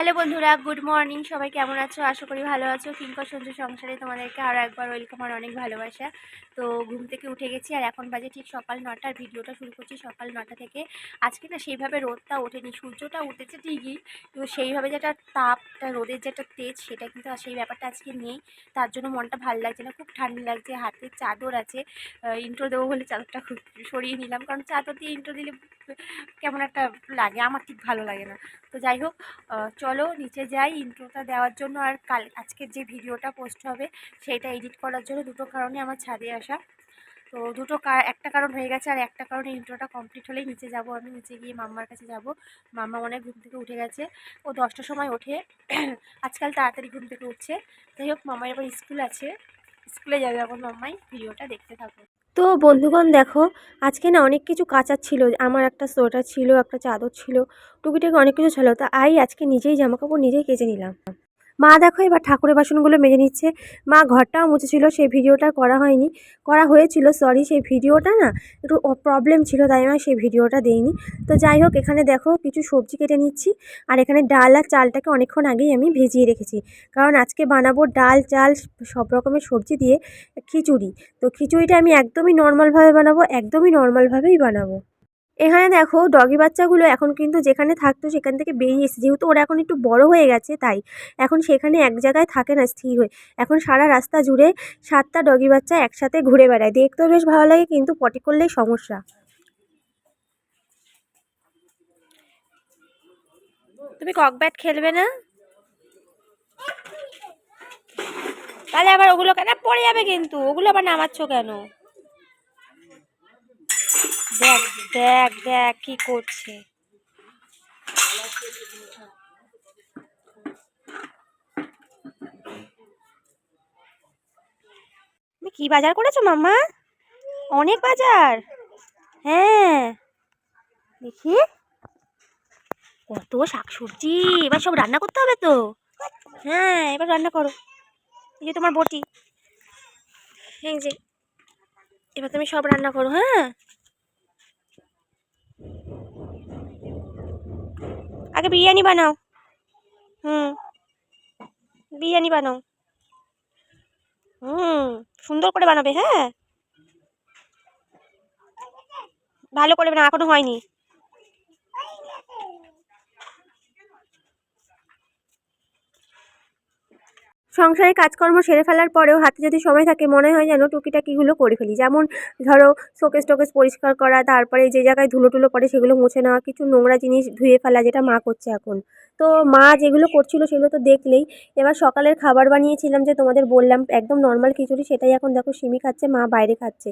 Hello বন্ধুরা, good morning. সবাই কেমন আছো? আশা করি ভালো আছো। কিঙ্কর সঞ্জু সংসারে তোমাদেরকে আরও একবার ওয়েলকাম আর অনেক ভালোবাসা। তো ঘুম থেকে উঠে গেছি আর এখন বাজে ঠিক সকাল নটার ভিডিওটা শুরু করছি সকাল নটা থেকে। আজকে না সেইভাবে রোদটা ওঠেনি, সূর্যটা উঠেছে ঠিকই। কিন্তু সেইভাবে যেটা তাপটা, রোদের যেটা তেজ, সেটা কিন্তু আর সেই ব্যাপারটা আজকে নেই। তার জন্য মনটা ভালো লাগছে না, খুব ঠান্ডা লাগছে, হাতে চাদর আছে। ইন্ট্রো দেবো বলে চাদরটা খুব সরিয়ে নিলাম। কারণ চাদর দিয়ে ইন্ট্রো দিলে কেমন একটা লাগে, আমার ঠিক ভালো লাগে না। তো যাই হোক চলো নিচে যাই ইন্ট্রোটা দেওয়ার জন্য আর কাল, আজকের যে ভিডিওটা পোস্ট হবে সেটা এডিট করার জন্য দুটো কারণে আমার ছাদে আসা। তো দুটো একটা কারণ হয়ে গেছে আর একটা কারণে ইন্ট্রোটা কমপ্লিট হলেই নিচে যাব আমি, নিচে গিয়ে মাম্মার কাছে যাব। মাম্মা অনেক ঘুম থেকে উঠে গেছে। ও দশটার সময় ওঠে। আজকাল তাড়াতাড়ি ঘুম থেকে উঠছে। যাই হোক মামার এবার স্কুল আছে। স্কুলে যাবে এখন মাম্মাই, ভিডিওটা দেখতে থাকো। তো বন্ধুগণ দেখো, আজকে না অনেক কিছু কাচার ছিল, আমার একটা সোয়েটার ছিল, একটা চাদর ছিল, টুকিটাকি অনেক কিছু ছিল, তা আই আজকে নিজেই জামা কাপড় নিজেই কেচে নিলাম। মা দেখো, এবার ঠাকুরের বাসনগুলো মেজে নিচ্ছে। মা ঘরটাও মুছেছিল, সেই ভিডিওটা করা হয়নি। করা হয়েছিল সরি সেই ভিডিওটা না একটু প্রবলেম ছিল, তাই আমি সেই ভিডিওটা দেইনি। তো যাই হোক, এখানে দেখো কিছু সবজি কেটে নিচ্ছি। আর এখানে ডাল আর চালটাকে অনেকক্ষণ আগেই আমি ভিজিয়ে রেখেছি। কারণ আজকে বানাবো ডাল, চাল, সব রকমের সবজি দিয়ে খিচুড়ি। তো খিচুড়িটা আমি একদমই নর্মালভাবে বানাবো, একদমই নর্মালভাবেই বানাবো। এখানে দেখো ডগি বাচ্চাগুলো এখন কিন্তু যেখানে থাকতো সেখান থেকে বেরিয়ে এসেছে। যেহেতু ওরা এখন একটু বড় হয়ে গেছে, তাই এখন সেখানে এক জায়গায় থাকে না স্থির হয়ে। এখন সারা রাস্তা জুড়ে সাতটা ডগি বাচ্চা একসাথে ঘুরে বেড়ায়। দেখতেও বেশ ভালো লাগে, কিন্তু পটি করলেই সমস্যা। তুমি কক ব্যাট খেলবে না? তাহলে আবার ওগুলো কেন? পড়ে যাবে কিন্তু। ওগুলো আবার নামাচ্ছ কেন? দেখ দেখ দেখ কি করছে। কি বাজার করেছ মাম্মা? অনেক বাজার। হ্যাঁ। দেখি। কত শাকসবজি, এবার সব রান্না করতে হবে তো। হ্যাঁ এবার রান্না করো। এই যে তোমার বটি। এই যে, এবার তুমি সব রান্না করো হ্যাঁ। আগে বিরিয়ানি বানাও। হুম। বিরিয়ানি বানাও। হুম, সুন্দর করে বানাবে হ্যাঁ? ভালো করে বানাও, এখনও হয়নি। সংসারে কাজকর্ম সেরে ফেলার পরেও হাতে যদি সময় থাকে, মনে হয় যেন টুকিটাকিগুলো করে ফেলি। যেমন ধরো শোকেস টোকেস পরিষ্কার করা, তারপরে যে জায়গায় ধুলো টুলো পড়ে সেগুলো মুছে নেওয়া, কিছু নোংরা জিনিস ধুয়ে ফেলা যেটা মা করছে এখন। তো মা যেগুলো করছিল সেগুলো তো দেখলেই এবার সকালের খাবার বানিয়েছিলাম যে তোমাদের বললাম, একদম নর্মাল খিচুড়ি সেটাই এখন দেখো সিমি খাচ্ছে, মা বাইরে খাচ্ছে।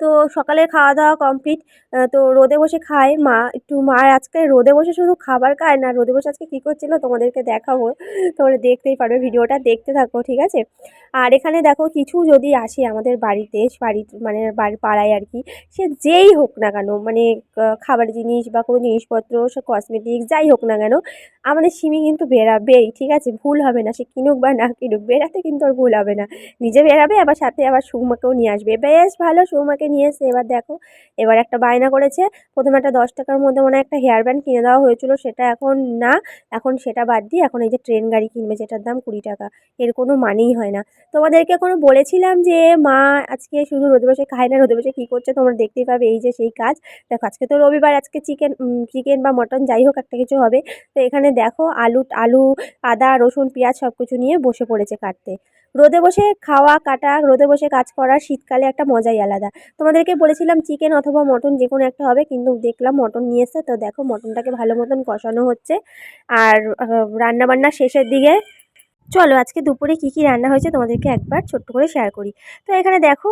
তো সকালের খাওয়া দাওয়া কমপ্লিট তো রোদে বসে খায় মা, একটু মা আজকে রোদে বসে শুধু খাবার খায় না, রোদে বসে আজকে কী করছিল তোমাদেরকে দেখাবো। তোমরা দেখতেই পারবে, ভিডিওটা দেখতে থাকো। ঠিক আছে? আর এখানে দেখো কিছু যদি আসে আমাদের বাড়িতে বাড়ি মানে বাড়ি পাড়ায় আর কি, সে যেই হোক না কেন মানে খাবার জিনিস বা কোনো জিনিসপত্র, সে কসমেটিক্স যাই হোক না কেন, আমাদের সিমি কিন্তু বেরাবেই ঠিক আছে? ভুল হবে না, সে কিনুক বা না কিনুক বেরাতে কিন্তু আর ভুল হবে না। নিজে বেরাবে আবার সাথে আবার সুমাকেও নিয়ে আসবে। বেশ ভালো, সুমাকে নিয়ে এসে এবার দেখো, এবার একটা বায়না করেছে। প্রথমে একটা দশ টাকার মধ্যে মনে একটা হেয়ার ব্যান্ড কিনে দেওয়া হয়েছিল, সেটা এখন না, এখন সেটা বাদ দিয়ে, এখন এই যে ট্রেন গাড়ি কিনবে, যেটার দাম কুড়ি টাকা। এর কোনো মানেই হয় না। তোমাদেরকে কোনো বলেছিলাম যে, মা, আজকে শুধু রোদে বসে খায় না, রোদে বসে কী করছে? তোমরা দেখতেই পাবে এই যে সেই কাজ। দেখো, আজকে তো রবিবার, আজকে চিকেন চিকেন বা মটন যাই হোক একটা কিছু হবে। তো এখানে দেখো, আলু আলু, আদা, রসুন, পেঁয়াজ সব কিছু নিয়ে বসে পড়েছে কাটতে। রোদে বসে খাওয়া, কাটা, রোদে বসে কাজ করা শীতকালে একটা মজাই আলাদা। তোমাদেরকে বলেছিলাম চিকেন অথবা মটন যে কোনো একটা হবে, কিন্তু দেখলাম মটন নিয়ে এসছে। তো দেখো, মটনটাকে ভালো মতন কষানো হচ্ছে। আর রান্না বান্না শেষের দিকে চলো আজকে দুপুরে কি কি রান্না হয়েছে তোমাদেরকে একবার ছোট্ট করে শেয়ার করি। তো এখানে দেখো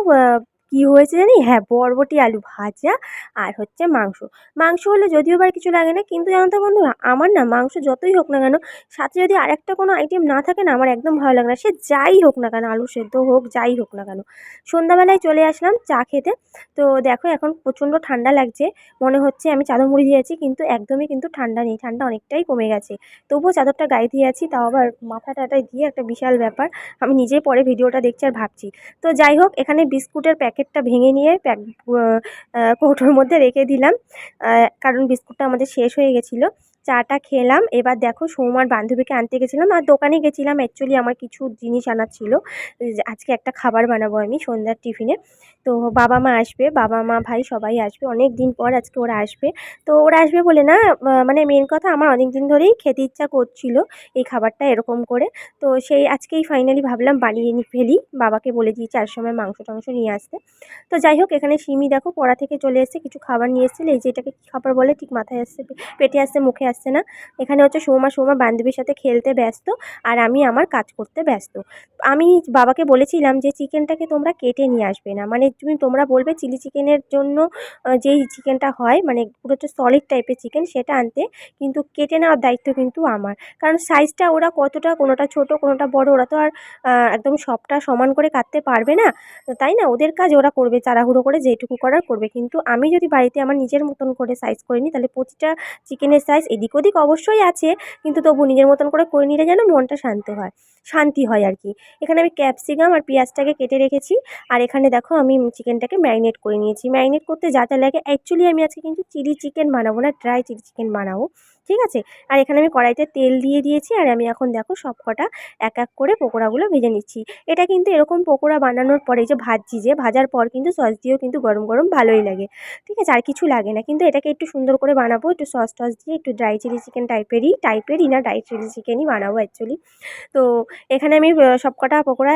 কী হয়েছে জানি? হ্যাঁ বরবটি আলু ভাজা আর হচ্ছে মাংস। মাংস হলে যদিও বা কিছু লাগে না, কিন্তু জানো তো বন্ধুরা, আমার না মাংস যতই হোক না কেন, সাথে যদি আরেকটা কোনো আইটেম না থাকে না, আমার একদম ভালো লাগে না। সে যাই হোক না কেন, আলু সেদ্ধ হোক, যাই হোক না কেন। সন্ধ্যাবেলায় চলে আসলাম চা খেতে। তো দেখো এখন প্রচণ্ড ঠান্ডা লাগছে। মনে হচ্ছে আমি চাদর মুড়ি দিয়েছি কিন্তু একদমই কিন্তু ঠান্ডা নেই। ঠান্ডা অনেকটাই কমে গেছে। তবুও চাদরটা গায়ে দিয়ে আছি, তাও আবার মাথা টাটায় দিয়ে একটা বিশাল ব্যাপার। আমি নিজেই পরে ভিডিওটা দেখছি আর ভাবছি। তো যাই হোক, এখানে বিস্কুটের প্যাকেটটা ভেঙে নিয়ে প্যাক কৌটোর মধ্যে রেখে দিলাম। কারণ বিস্কুটটা আমাদের শেষ হয়ে গেছিল। চাটা খেলাম। এবার দেখো সৌমার বান্ধবীকে আনতে গেছিলাম। আর দোকানে গেছিলাম। অ্যাকচুয়ালি আমার কিছু জিনিস আনার ছিল। আজকে একটা খাবার বানাবো আমি সন্ধ্যার টিফিনে। তো বাবা মা আসবে। বাবা মা, ভাই সবাই আসবে। অনেক দিন পর আজকে ওরা আসবে। তো ওরা আসবে বলে না মানে মেন কথা আমার অনেক দিন ধরেই খেতে ইচ্ছা করছিল এই খাবারটা এরকম করে। তো সেই আজকেই ফাইনালি ভাবলাম বানিয়ে ফেলি। বাবাকে বলে দিয়েছি আর সময় মাংস টাংস নিয়ে আসতে। তো যাই হোক, এখানে সিমি দেখো পড়া থেকে চলে এসেছে। কিছু খাবার নিয়ে এসেছিল। এই যে এটাকে কী খাবার বলে? ঠিক মাথায় আসছে, পেটে আসছে, মুখে আসছে না। এখানে হচ্ছে সৌমা সৌমা বান্ধবীর সাথে খেলতে ব্যস্ত আর আমি আমার কাজ করতে ব্যস্ত। আমি বাবাকে বলেছিলাম যে, চিকেনটাকে তোমরা কেটে নিয়ে আসবে না। মানে তুমি, তোমরা বলবে চিলি চিকেনের জন্য যেই চিকেনটা হয় মানে পুরো হচ্ছে সলিড টাইপের চিকেন সেটা আনতে, কিন্তু কেটে নেওয়ার দায়িত্ব কিন্তু আমার। কারণ সাইজটা ওরা কতটা, কোনোটা ছোট, কোনোটা বড়, ওরা তো আর একদম সবটা সমান করে কাটতে পারবে না। তাই না? ওদের কাজ ওরা করবে তাড়াহুড়ো করে যেটুকু করার করবে। কিন্তু আমি যদি বাড়িতে আমার নিজের মতন করে সাইজ করে নিই, তাহলে প্রতিটা চিকেনের সাইজ এদিক ওদিক অবশ্যই আছে, কিন্তু তবু নিজের মতন করে করে নিলে যেন মনটা শান্ত হয়, শান্তি হয় আর কি। এখানে আমি ক্যাপসিকাম আর পেঁয়াজটাকে কেটে রেখেছি, আর এখানে দেখো আমি চিকেনটাকে ম্যারিনেট করে নিয়েছি। ম্যারিনেট করতে যা যা লাগে অ্যাকচুয়ালি আমি আজকে কিন্তু চিলি চিকেন বানাবো না ড্রাই চিলি চিকেন বানাবো। ঠিক আছে? আর এখানে আমি কড়াইতে তেল দিয়ে দিয়েছি আর আমি এখন দেখো সব কটা এক এক করে পকোড়াগুলো ভেজে নিচ্ছি। এটা কিন্তু এরকম পকোড়া বানানোর পরে যে ভাজছি যে, ভাজার পর কিন্তু সস দিয়েও কিন্তু গরম গরম ভালোই লাগে। ঠিক আছে? আর কিছু লাগে না। কিন্তু এটাকে একটু সুন্দর করে বানাবো, একটু সস টস দিয়ে একটু ড্রাই চিলি চিকেন টাইপেরই টাইপেরই না ড্রাই চিলি চিকেনই বানাবো অ্যাকচুয়ালি তো এখানে আমি সব কটা পকোড়া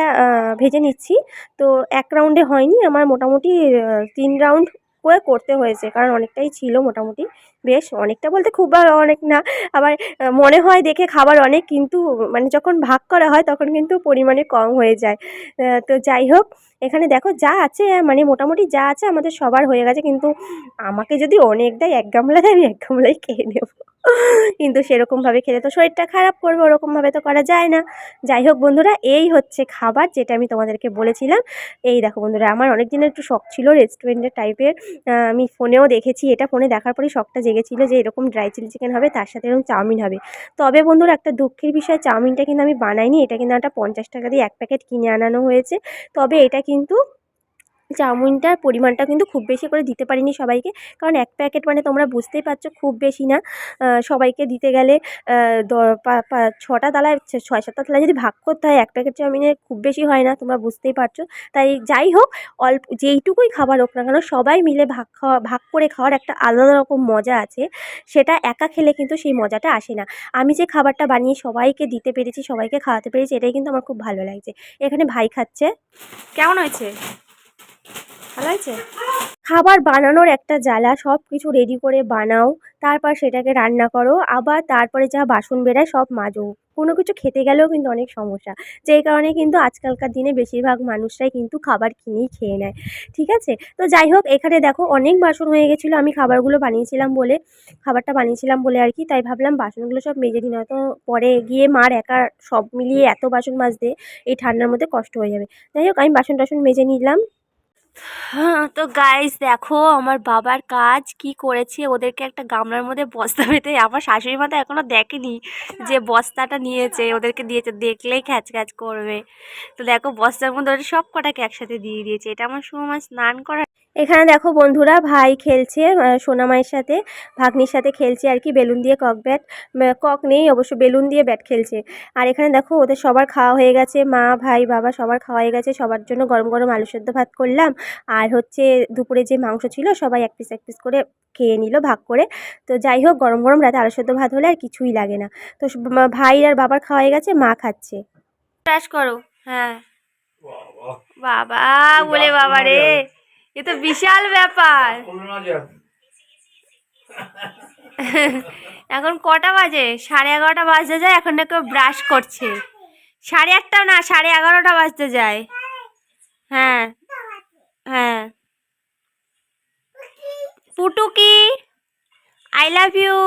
ভেজে নিচ্ছি। তো এক রাউন্ডে হয়নি। আমার মোটামুটি তিন রাউন্ড করে করতে হয়েছে। কারণ অনেকটাই ছিল মোটামুটি। বেশ, অনেকটা বলতে খুব অনেক না। আবার মনে হয় দেখে খাবার অনেক কিন্তু মানে যখন ভাগ করা হয় তখন কিন্তু পরিমাণে কম হয়ে যায়। তো যাই হোক, এখানে দেখো যা আছে মানে মোটামুটি যা আছে আমাদের সবার হয়ে গেছে। কিন্তু আমাকে যদি অনেক দেয়, এক গামলা দেয় আমি এক গামলাই খেয়ে নেব। কিন্তু সেরকমভাবে খেলে তো শরীরটা খারাপ করবে ওরকমভাবে তো করা যায় না। যাই হোক বন্ধুরা, এই হচ্ছে খাবার যেটা আমি তোমাদেরকে বলেছিলাম। এই দেখো বন্ধুরা, আমার অনেক দিনের একটু শখ ছিল রেস্টুরেন্টের টাইপের আমি ফোনেও দেখেছি, এটা ফোনে দেখার পরেই শখটা জেগেছিল যে এরকম ড্রাই চিলি চিকেন হবে, তার সাথে এরকম চাউমিন হবে। তবে বন্ধুরা, একটা দুঃখের বিষয়, চাউমিনটা কিন্তু আমি বানাইনি, এটা কিন্তু একটা পঞ্চাশ টাকা দিয়ে এক প্যাকেট কিনে আনানো হয়েছে। তবে এটা কিন্তু চাউমিনটার পরিমাণটা কিন্তু খুব বেশি করে দিতে পারিনি সবাইকে। কারণ এক প্যাকেট মানে তোমরা বুঝতেই পারছ খুব বেশি না। সবাইকে দিতে গেলে ছটা তালায় ছয় সাতটা তালায় যদি ভাগ করতে হয়, এক প্যাকেট চাউমিনে খুব বেশি হয় না, তোমরা বুঝতেই পারছ। তাই যাই হোক, অল্প, যেইটুকুই খাবার হোক না কেন, সবাই মিলে ভাগ খাওয়া, ভাগ করে খাওয়ার একটা আলাদা রকম মজা আছে। সেটা একা খেলে কিন্তু সেই মজাটা আসে না। আমি যে খাবারটা বানিয়ে সবাইকে দিতে পেরেছি, সবাইকে খাওয়াতে পেরেছি, এটাই কিন্তু আমার খুব ভালো লাগছে। এখানে ভাই খাচ্ছে। কেমন হয়েছে? ভালো হয়েছে খাবার বানানোর একটা জ্বালা সব কিছু রেডি করে বানাও, তারপর সেটাকে রান্না করো, আবার তারপরে যা বাসন বেরায় সব মাজো। কোনো কিছু খেতে গেলেও কিন্তু অনেক সমস্যা। যেই কারণে কিন্তু আজকালকার দিনে বেশিরভাগ মানুষরাই কিন্তু খাবার কিনেই খেয়ে নেয়। ঠিক আছে? তো যাই হোক, এখানে দেখো অনেক বাসন হয়ে গেছিল। আমি খাবারগুলো বানিয়েছিলাম বলে, খাবারটা বানিয়েছিলাম বলে আর কি, তাই ভাবলাম বাসনগুলো সব মেজে দিই, নয়তো পরে গিয়ে মার একা সব মিলিয়ে এত বাসন মাজতে, এই ঠান্ডার মধ্যে কষ্ট হয়ে যাবে। যাই হোক, আমি বাসন টাসন মেজে নিলাম। তো গাইস দেখো আমার বাবার কাজ কি করেছে? ওদেরকে একটা গামলার মধ্যে বস্তা পেতে আমার শাশুড়ি মাথা এখনও দেখেনি যে বস্তাটা নিয়েছে, ওদেরকে দিয়েছে, দেখলেই খ্যাচ খ্যাচ করবে। তো দেখো বস্তার মধ্যে ওরা সব কটাকে একসাথে দিয়ে দিয়েছে, এটা আমার সময় স্নান করা এখানে দেখো বন্ধুরা ভাই খেলছে আহ, সোনামায়ের সাথে ভাগ্নির সাথে খেলছে আর কি বেলুন দিয়ে কক ব্যাট কক নেই অবশ্য বেলুন দিয়ে ব্যাট খেলছে। আর এখানে দেখো ওদের সবার খাওয়া হয়ে গেছে মা ভাই বাবা সবার খাওয়া হয়ে গেছে সবার জন্য গরম গরম আলু সেদ্ধ ভাত করলাম। আর হচ্ছে দুপুরে যে মাংস ছিল সবাই এক পিস এক পিস করে খেয়ে নিল ভাগ করে। তো যাই হোক গরম গরম রাতে আলু সেদ্ধ ভাত হলে আর কিছুই লাগে না। তো ভাই আর বাবার খাওয়া হয়ে গেছে মা খাচ্ছে। ব্রাশ করো হ্যাঁ। বাবা। বলে বাবা রে। এ তো বিশাল ব্যাপার। এখন কটা বাজে? সাড়ে এগারোটা বাজতে যায় এখন না কেউ ব্রাশ করছে। সাড়ে আটটা না সাড়ে এগারোটা বাজতে যায়। হ্যাঁ হ্যাঁ। পুটুকি আই লাভ ইউ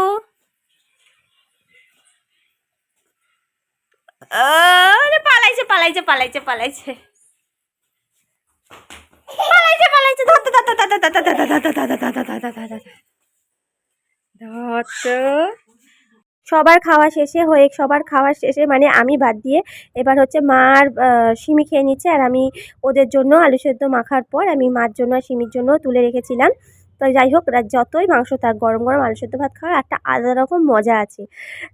পালাইছে পালাইছে পালাইছে পালাইছে। পালাইছে পালাইছে ধর ধর ধর ধর ধর ধর ধর ধর ধর ধর ধর ধর ধর ধর ধর ধর। ধর তো। সবার খাওয়া শেষে হয়ে সবার খাওয়া শেষে মানে আমি বাদ দিয়ে এবার হচ্ছে মা আর সিমি খেয়ে নিচ্ছে আর আমি ওদের জন্য আলু সেদ্ধ মাখার পর আমি মার জন্য আর সিমির জন্য তুলে রেখেছিলাম তো যাই হোক যতই মাংস থাক গরম গরম আলু সেদ্ধ ভাত খাওয়ার একটা আলাদা রকম মজা আছে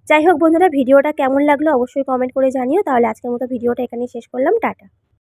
যাই হোক বন্ধুরা ভিডিওটা কেমন লাগল অবশ্যই কমেন্ট করে জানিও তাহলে আজকের মতো ভিডিওটা এখানেই শেষ করলাম টাটা